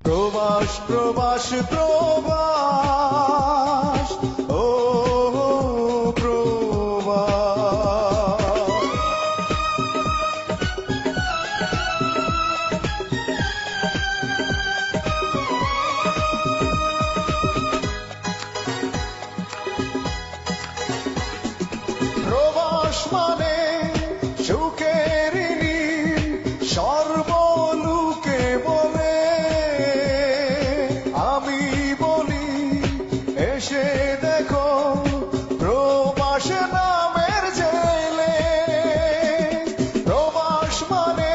প্রবাস প্রবাস প্রবাস ও প্রবাস প্রবাস মানে এসে দেখো প্রবাস নামের জেলে। প্রবাস মানে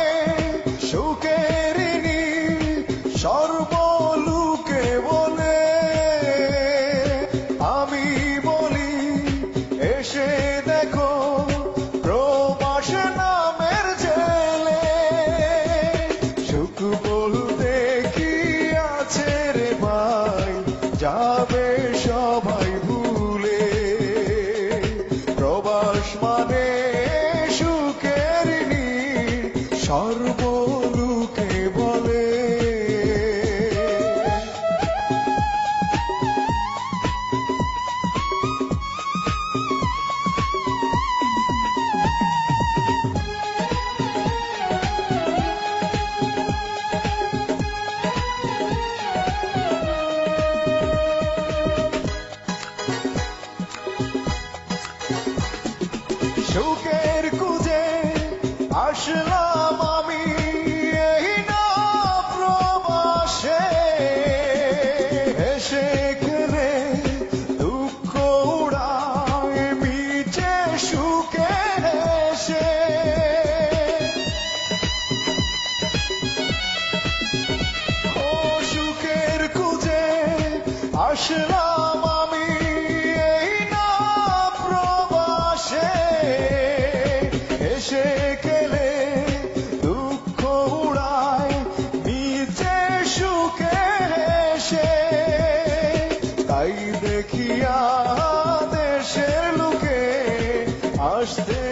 সুখের নীল প্রবাস মানে আসলাম আমি এই না প্রবাসে এসে দুঃখ উড়ায় মিছে সুখে হেসে ও সুখের খুঁজে আসলাম দেখিয়া দেশের লোকে আসতে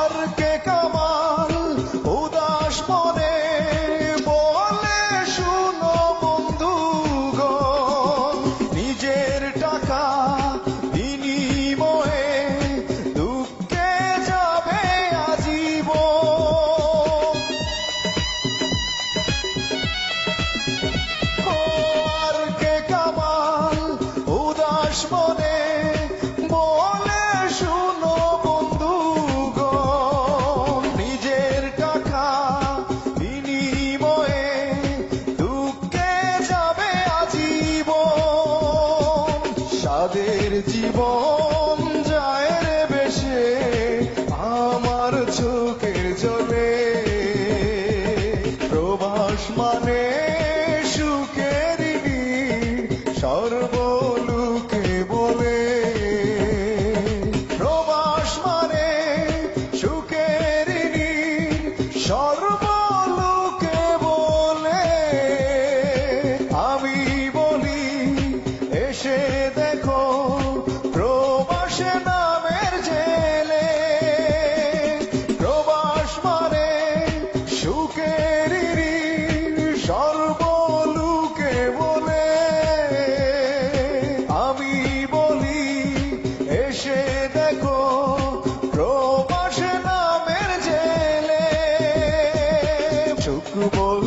আর কে কামাল উদাস মনে বলে শুনো বন্ধু নিজের টাকা বিনিময়ে দুঃখে যাবে আজীবন। আর কে কামাল উদাস মনে জীবন যায় রে বেশে আমার চোখের জলে। চোখ বল